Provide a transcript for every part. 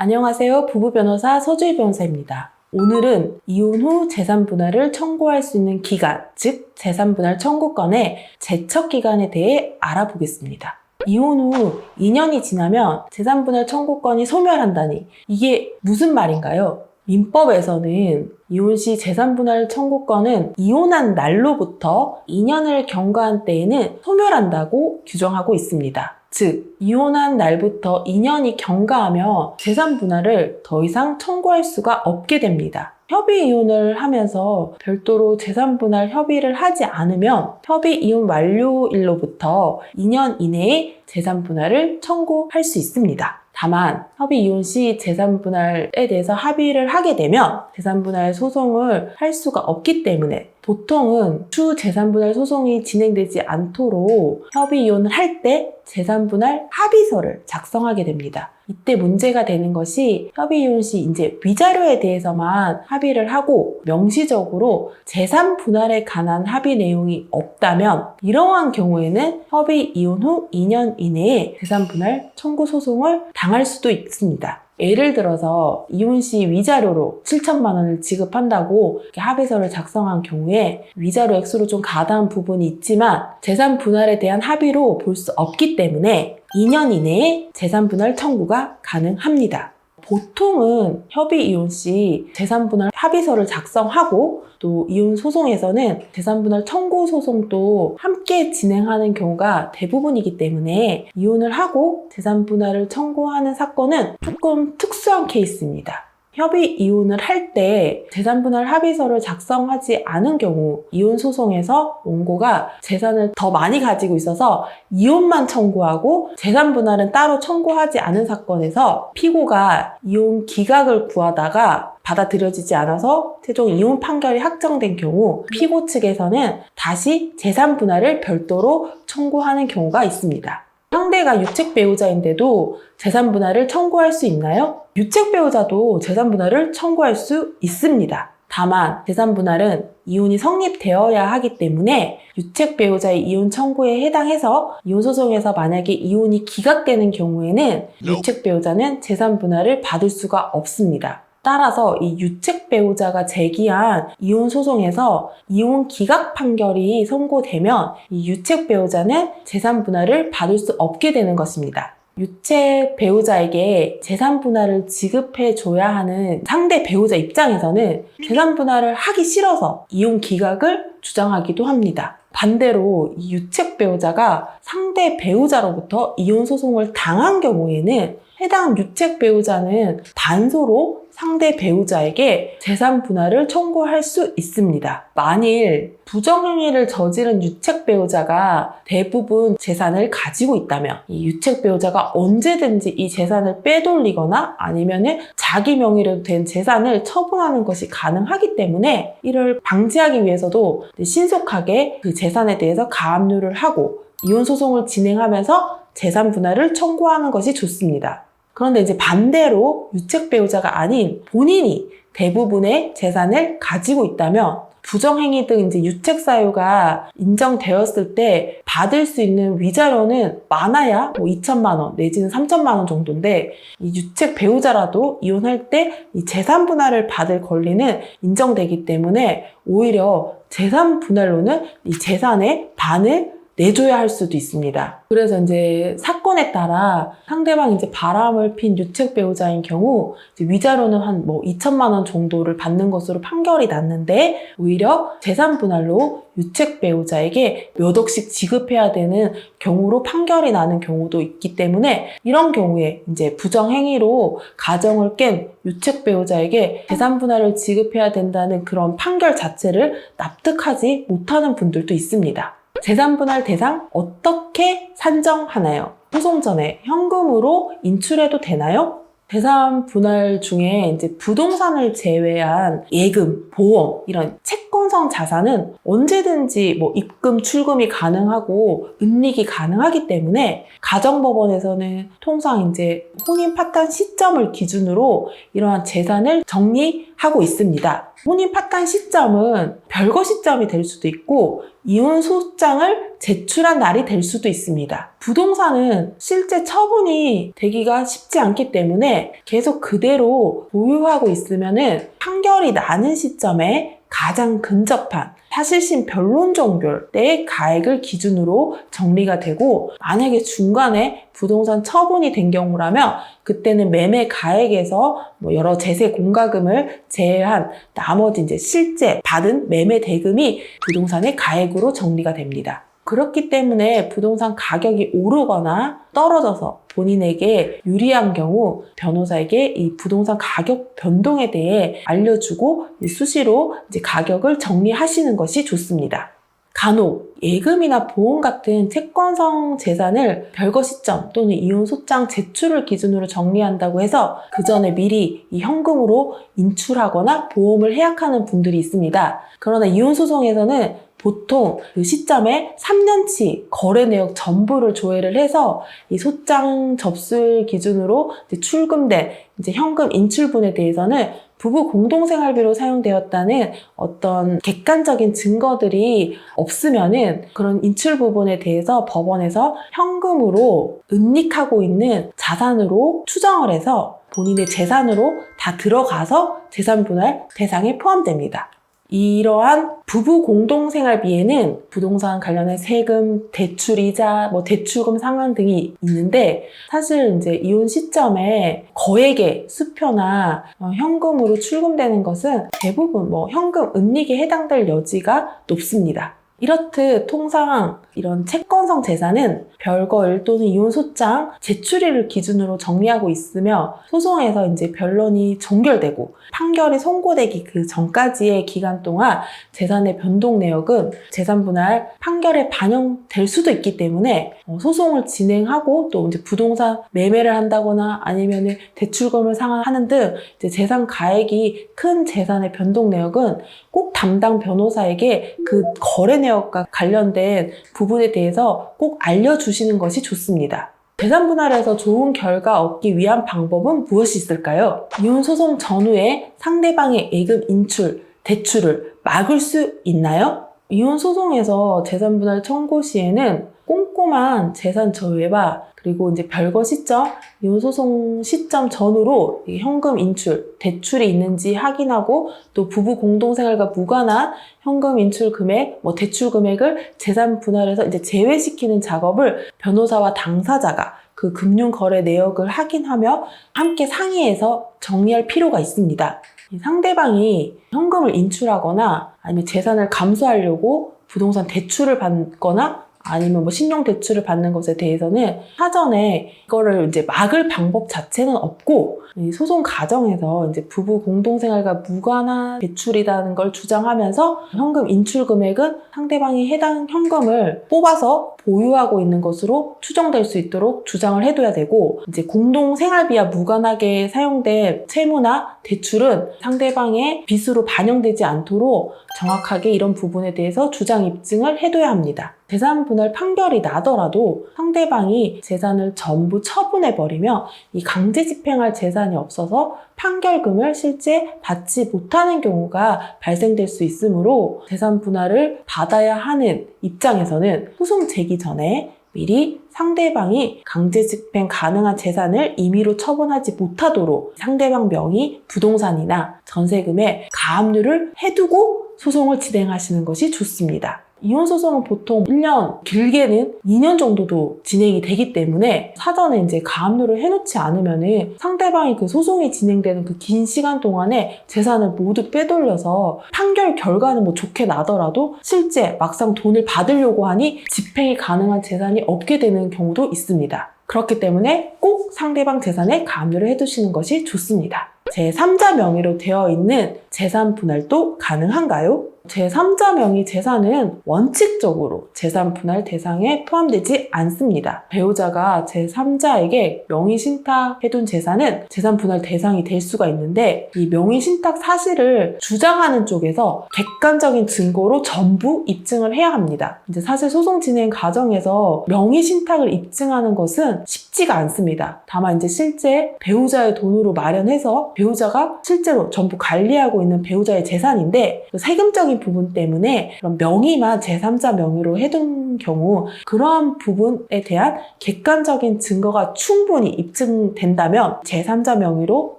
안녕하세요. 부부 변호사 서주희 변호사입니다. 오늘은 이혼 후 재산 분할을 청구할 수 있는 기간, 즉 재산 분할 청구권의 제척 기간에 대해 알아보겠습니다. 이혼 후 2년이 지나면 재산 분할 청구권이 소멸한다니 이게 무슨 말인가요? 민법에서는 이혼 시 재산 분할 청구권은 이혼한 날로부터 2년을 경과한 때에는 소멸한다고 규정하고 있습니다. 즉, 이혼한 날부터 2년이 경과하며 재산 분할을 더 이상 청구할 수가 없게 됩니다. 협의 이혼을 하면서 별도로 재산 분할 협의를 하지 않으면 협의 이혼 완료일로부터 2년 이내에 재산 분할을 청구할 수 있습니다. 다만 협의 이혼 시 재산 분할에 대해서 합의를 하게 되면 재산 분할 소송을 할 수가 없기 때문에 보통은 추 재산 분할 소송이 진행되지 않도록 협의 이혼을 할 때 재산 분할 합의서를 작성하게 됩니다. 이때 문제가 되는 것이 협의 이혼 시 이제 위자료에 대해서만 합의를 하고 명시적으로 재산 분할에 관한 합의 내용이 없다면 이러한 경우에는 협의 이혼 후 2년 이내에 재산 분할 청구 소송을 당할 수도 있습니다. 예를 들어서 이혼 시 위자료로 7천만 원을 지급한다고 합의서를 작성한 경우에 위자료 액수로 좀 가다한 부분이 있지만 재산 분할에 대한 합의로 볼 수 없기 때문에 2년 이내에 재산 분할 청구가 가능합니다. 보통은 협의 이혼 시 재산 분할 합의서를 작성하고 또 이혼 소송에서는 재산 분할 청구 소송도 함께 진행하는 경우가 대부분이기 때문에 이혼을 하고 재산 분할을 청구하는 사건은 조금 특수한 케이스입니다. 협의 이혼을 할 때 재산 분할 합의서를 작성하지 않은 경우 이혼 소송에서 원고가 재산을 더 많이 가지고 있어서 이혼만 청구하고 재산 분할은 따로 청구하지 않은 사건에서 피고가 이혼 기각을 구하다가 받아들여지지 않아서 최종 이혼 판결이 확정된 경우 피고 측에서는 다시 재산 분할을 별도로 청구하는 경우가 있습니다. 상대가 유책 배우자인데도 재산 분할을 청구할 수 있나요? 유책 배우자도 재산 분할을 청구할 수 있습니다. 다만 재산 분할은 이혼이 성립되어야 하기 때문에 유책 배우자의 이혼 청구에 해당해서 이혼 소송에서 만약에 이혼이 기각되는 경우에는 유책 배우자는 재산 분할을 받을 수가 없습니다. 따라서 이 유책 배우자가 제기한 이혼 소송에서 이혼 기각 판결이 선고되면 이 유책 배우자는 재산 분할을 받을 수 없게 되는 것입니다. 유책 배우자에게 재산 분할을 지급해 줘야 하는 상대 배우자 입장에서는 재산 분할을 하기 싫어서 이혼 기각을 주장하기도 합니다. 반대로 이 유책 배우자가 상대 배우자로부터 이혼 소송을 당한 경우에는 해당 유책 배우자는 단소로 상대 배우자에게 재산 분할을 청구할 수 있습니다. 만일 부정행위를 저지른 유책 배우자가 대부분 재산을 가지고 있다면 이 유책 배우자가 언제든지 이 재산을 빼돌리거나 아니면은 자기 명의로 된 재산을 처분하는 것이 가능하기 때문에 이를 방지하기 위해서도 신속하게 그 재산에 대해서 가압류를 하고 이혼 소송을 진행하면서 재산 분할을 청구하는 것이 좋습니다. 그런데 이제 반대로 유책 배우자가 아닌 본인이 대부분의 재산을 가지고 있다면 부정행위 등 이제 유책 사유가 인정되었을 때 받을 수 있는 위자료는 많아야 뭐 2천만 원 내지는 3천만 원 정도인데 이 유책 배우자라도 이혼할 때 이 재산 분할을 받을 권리는 인정되기 때문에 오히려 재산 분할로는 이 재산의 반을 내줘야 할 수도 있습니다. 그래서 이제 사건에 따라 상대방 이제 바람을 핀 유책 배우자인 경우 위자료는 한 뭐 2천만 원 정도를 받는 것으로 판결이 났는데 오히려 재산 분할로 유책 배우자에게 몇 억씩 지급해야 되는 경우로 판결이 나는 경우도 있기 때문에 이런 경우에 이제 부정행위로 가정을 깬 유책 배우자에게 재산 분할을 지급해야 된다는 그런 판결 자체를 납득하지 못하는 분들도 있습니다. 재산 분할 대상 어떻게 산정하나요? 소송 전에 현금으로 인출해도 되나요? 재산 분할 중에 이제 부동산을 제외한 예금, 보험 이런 채권 성 자산은 언제든지 뭐 입금, 출금이 가능하고 은닉이 가능하기 때문에 가정법원에서는 통상 이제 혼인 파탄 시점을 기준으로 이러한 재산을 정리하고 있습니다. 혼인 파탄 시점은 별거 시점이 될 수도 있고 이혼 소장을 제출한 날이 될 수도 있습니다. 부동산은 실제 처분이 되기가 쉽지 않기 때문에 계속 그대로 보유하고 있으면은 판결이 나는 시점에 가장 근접한 사실심 변론 종결 때의 가액을 기준으로 정리가 되고 만약에 중간에 부동산 처분이 된 경우라면 그때는 매매 가액에서 뭐 여러 제세 공과금을 제외한 나머지 이제 실제 받은 매매 대금이 부동산의 가액으로 정리가 됩니다. 그렇기 때문에 부동산 가격이 오르거나 떨어져서 본인에게 유리한 경우 변호사에게 이 부동산 가격 변동에 대해 알려주고 수시로 이제 가격을 정리하시는 것이 좋습니다. 간혹 예금이나 보험 같은 채권성 재산을 별거 시점 또는 이혼 소장 제출을 기준으로 정리한다고 해서 그 전에 미리 이 현금으로 인출하거나 보험을 해약하는 분들이 있습니다. 그러나 이혼 소송에서는 보통 그 시점에 3년치 거래 내역 전부를 조회를 해서 이 소장 접수일 기준으로 이제 출금된 이제 현금 인출분에 대해서는 부부 공동생활비로 사용되었다는 어떤 객관적인 증거들이 없으면은 그런 인출 부분에 대해서 법원에서 현금으로 은닉하고 있는 자산으로 추정을 해서 본인의 재산으로 다 들어가서 재산 분할 대상에 포함됩니다. 이러한 부부 공동생활비에는 부동산 관련해 세금, 대출이자, 뭐 대출금 상환 등이 있는데 사실 이제 이혼 시점에 거액의 수표나 어, 현금으로 출금되는 것은 대부분 뭐 현금 은닉에 해당될 여지가 높습니다. 이렇듯 통상 이런 채권성 재산은 별거일 또는 이혼 소장 제출일을 기준으로 정리하고 있으며 소송에서 이제 변론이 종결되고 판결이 선고되기 그 전까지의 기간 동안 재산의 변동 내역은 재산 분할 판결에 반영될 수도 있기 때문에 어, 소송을 진행하고 또 이제 부동산 매매를 한다거나 아니면 대출금을 상환하는 등 재산 가액이 큰 재산의 변동 내역은 꼭 담당 변호사에게 그 거래 내역 과 관련된 부분에 대해서 꼭 알려주시는 것이 좋습니다. 재산 분할에서 좋은 결과 얻기 위한 방법은 무엇이 있을까요? 이혼 소송 전후에 상대방의 예금 인출, 대출을 막을 수 있나요? 이혼 소송에서 재산 분할 청구 시에는 꼼꼼한 재산 저해와 그리고 이제 별거 시점, 이혼 소송 시점 전후로 이 현금 인출, 대출이 있는지 확인하고 또 부부 공동생활과 무관한 현금 인출 금액, 뭐 대출 금액을 재산 분할해서 이제 제외시키는 작업을 변호사와 당사자가 그 금융 거래 내역을 확인하며 함께 상의해서 정리할 필요가 있습니다. 이 상대방이 현금을 인출하거나 아니면 재산을 감수하려고 부동산 대출을 받거나 아니면 뭐 신용 대출을 받는 것에 대해서는 사전에 이거를 이제 막을 방법 자체는 없고 이 소송 과정에서 이제 부부 공동생활과 무관한 대출이라는 걸 주장하면서 현금 인출 금액은 상대방이 해당 현금을 뽑아서 보유하고 있는 것으로 추정될 수 있도록 주장을 해둬야 되고 이제 공동생활비와 무관하게 사용된 채무나 대출은 상대방의 빚으로 반영되지 않도록 정확하게 이런 부분에 대해서 주장 입증을 해둬야 합니다. 재산 분할 판결이 나더라도 상대방이 재산을 전부 처분해버리며 이 강제 집행할 재산이 없어서 판결금을 실제 받지 못하는 경우가 발생될 수 있으므로 재산 분할을 받아야 하는 입장에서는 소송 제기 전에 미리 상대방이 강제 집행 가능한 재산을 임의로 처분하지 못하도록 상대방 명의 부동산이나 전세금에 가압류를 해두고 소송을 진행하시는 것이 좋습니다. 이혼 소송은 보통 1년, 길게는 2년 정도도 진행이 되기 때문에 사전에 이제 가압류를 해놓지 않으면은 상대방이 그 소송이 진행되는 그 긴 시간 동안에 재산을 모두 빼돌려서 판결 결과는 뭐 좋게 나더라도 실제 막상 돈을 받으려고 하니 집행이 가능한 재산이 없게 되는 경우도 있습니다. 그렇기 때문에 꼭 상대방 재산에 가압류를 해두시는 것이 좋습니다. 제3자 명의로 되어 있는 재산 분할도 가능한가요? 제3자 명의 재산은 원칙적으로 재산 분할 대상에 포함되지 않습니다. 배우자가 제3자에게 명의 신탁해둔 재산은 재산 분할 대상이 될 수가 있는데 이 명의 신탁 사실을 주장하는 쪽에서 객관적인 증거로 전부 입증을 해야 합니다. 이제 사실 소송 진행 과정에서 명의 신탁을 입증하는 것은 쉽지가 않습니다. 다만 이제 실제 배우자의 돈으로 마련해서 배우자가 실제로 전부 관리하고 있는 배우자의 재산인데 그 세금적인 부분 때문에 그런 명의만 제3자 명의로 해둔 경우 그러한 부분에 대한 객관적인 증거가 충분히 입증된다면 제3자 명의로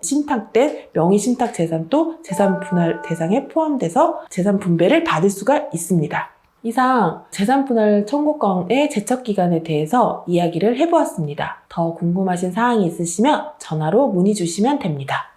신탁된 명의 신탁 재산도 재산 분할 대상에 포함돼서 재산 분배를 받을 수가 있습니다. 이상 재산 분할 청구권의 제척 기간에 대해서 이야기를 해보았습니다. 더 궁금하신 사항이 있으시면 전화로 문의 주시면 됩니다.